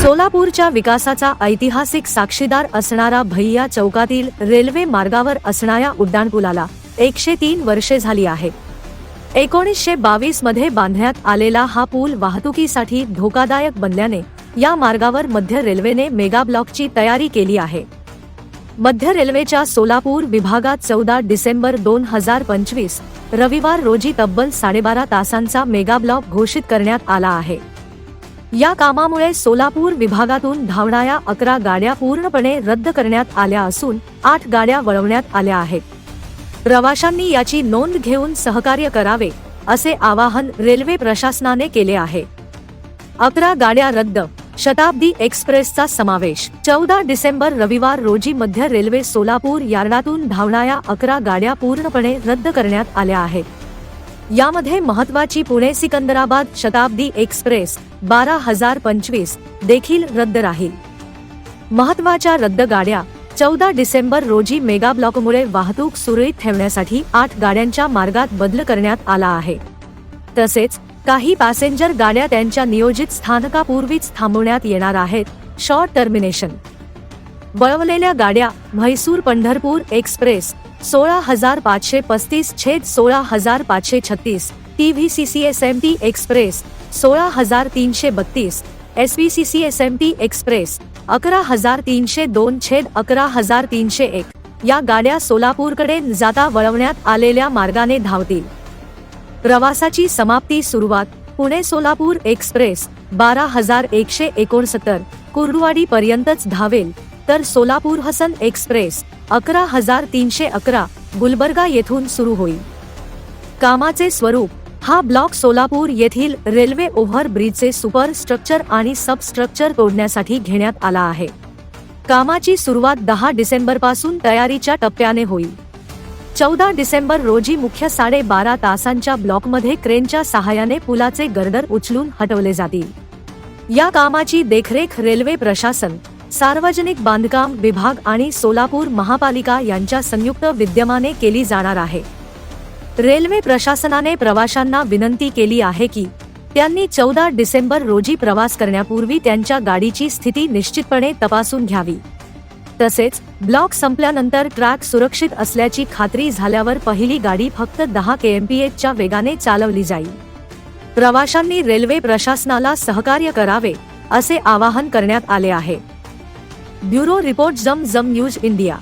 सोलापूरच्या विकासाचा ऐतिहासिक साक्षीदार असणारा भैया चौकातील रेल्वे मार्गावर असणाऱ्या उड्डाणपुलाला एकशे तीन वर्षे झाली आहे. एकोणीसशे बावीसमध्ये बांधण्यात आलेला हा पूल वाहतुकीसाठी धोकादायक बनल्याने या मार्गावर मध्य रेल्वेने मेगा ब्लॉकची तयारी केली आहे. मध्य रेल्वेच्या सोलापूर विभागात चौदा डिसेंबर दोन हजार पंचवीस रविवार रोजी तब्बल साडेबारा तासांचा मेगा ब्लॉक घोषित करण्यात आला आहे. या कामामुळे सोलापूर विभागातून धावणाऱ्या अकरा गाड्या पूर्णपणे रद्द करण्यात आल्या असून आठ गाड्या वळवण्यात आल्या आहेत. प्रवाशांनी याची नोंद घेऊन सहकार्य करावे असे आवाहन रेल्वे प्रशासनाने केले आहे. अकरा गाड्या रद्द शताब्दी एक्सप्रेसचा समावेश चौदा डिसेंबर रविवार रोजी मध्य रेल्वे सोलापूर यार्डातून धावणाऱ्या अकरा गाड्या पूर्णपणे रद्द करण्यात आल्या आहेत. यामध्ये महत्वाची पुणे सिकंदराबाद शताब्दी एक्सप्रेस बारा हजार पंचवीस देखील रद्द राहील. महत्त्वाच्या रद्द गाड्या चौदा डिसेंबर रोजी मेगा ब्लॉकमुळे वाहतूक सुरळीत ठेवण्यासाठी आठ गाड्यांच्या मार्गात बदल करण्यात आला आहे. तसेच काही पॅसेंजर गाड्या त्यांच्या नियोजित स्थानकापूर्वीच थांबवण्यात येणार आहेत शॉर्ट टर्मिनेशन. वळवलेल्या गाड्या म्हैसूर पंढरपूर एक्सप्रेस सोळा हजार पाचशे पस्तीस छेद सोळा हजार पाचशे छत्तीस T V C C S M T express सोळा हजार तीनशे बत्तीस S V C C S M T express अकरा हजार तीनशे दोन छेद अकरा हजार तीनशे एक. या गाड्या सोलापूरकडे जाता वळवण्यात आलेल्या मार्गाने धावतील. प्रवासाची समाप्ती सुरुवात पुणे सोलापूर एक्सप्रेस बारा हजार एकशे एकोणसत्तर कुर्डुवाडी पर्यंतच धावेल. तर सोलापूर हसन एक्सप्रेस अकरा हजार तीनशे अकरा गुलबर्गा येथून सुरू होईल. कामाचे स्वरूप हा ब्लॉक सोलापूर येथील रेल्वे ओव्हर ब्रिजचे सुपर स्ट्रक्चर आणि सब स्ट्रक्चर तोडण्यासाठी घेण्यात आला आहे. कामाची सुरुवात दहा डिसेंबरपासून तयारीच्या टप्प्याने होईल. चौदा डिसेंबर रोजी मुख्य साडेबारा तासांच्या ब्लॉकमध्ये क्रेनच्या सहाय्याने पुलाचे गर्दर उचलून हटवले जातील. या कामाची देखरेख रेल्वे प्रशासन सार्वजनिक बांधकाम विभाग आणि सोलापूर महापालिका यांच्या संयुक्त विद्यमाने केली जाणार आहे. रेल्वे प्रशासनाने प्रवाशांना विनंती केली आहे की त्यांनी चौदा डिसेंबर रोजी प्रवास करण्यापूर्वी त्यांच्या गाडीची स्थिती निश्चितपणे तपासून घ्यावी. तसेच ब्लॉक संपल्यानंतर ट्रॅक सुरक्षित असल्याची खात्री झाल्यावर पहिली गाडी फक्त दहा के च्या वेगाने चालवली जाईल. प्रवाशांनी रेल्वे प्रशासनाला सहकार्य करावे असे आवाहन करण्यात आले आहे. ब्युरो रिपोर्ट जम जम न्यूज इंडिया